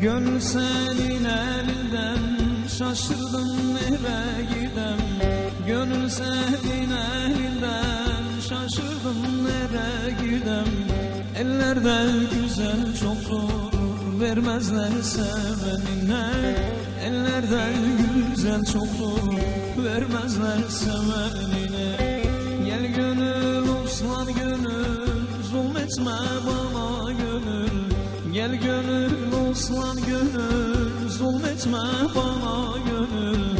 Gönül senin elinden şaşırdım nereye gidem Gönül senin elinden şaşırdım nereye gidem. Ellerde güzel çoktur vermezler sevenine Ellerde güzel çoktur vermezler sevenine Gel gönül uslan gönül zulmetme bana gönül. Gel gönül uslan gönül zulmetme bana gönül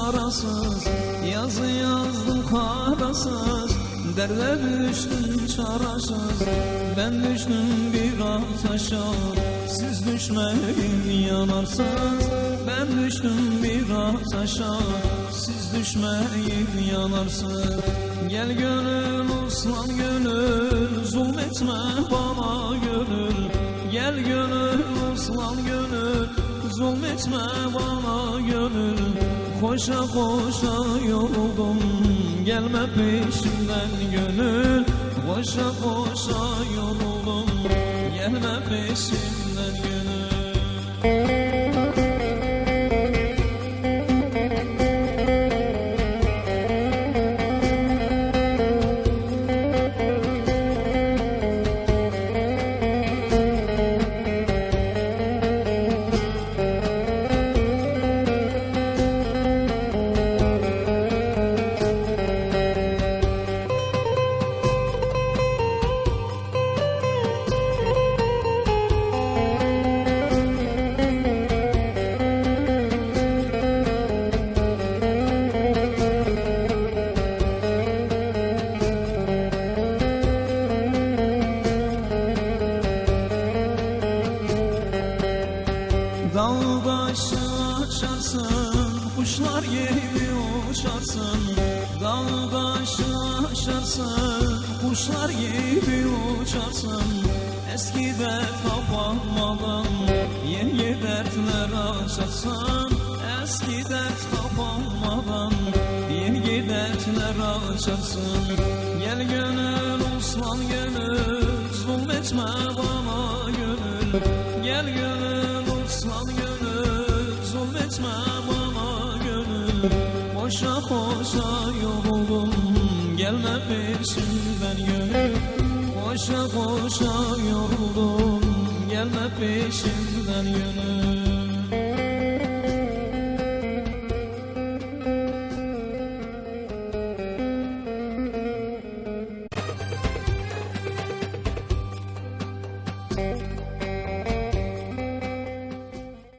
çarasız Yazı yazdım karasız Derde düştüm çarasız. Ben düştüm bir ateşe Siz düşmeyin yanarsınız Ben düştüm bir ateşe Siz düşmeyin yanarsınız Gel gönül uslan gönül Zulmetme bana gönül. Gel gönül uslan gönül Zulmetme bana gönül Koşa koşa yoruldum Gelme peşimden gönül. Koşa koşa yoruldum Gelme peşimden gönül Dağ başı açarsın Kuşlar gibi uçarsın. Dağ başı aşarsın Kuşlar gibi uçarsın. Eski dert kapanmadan Yeni dertler açarsın. Eski dert kapanmadan Yeni dertler açarsın. Gel gönül uslan gönül Zulmetme bana gönül. Gel gönül gönül Koşa yoruldum Gelme peşimden gönül Koşa koşa yoruldum. Gelme peşimden gönül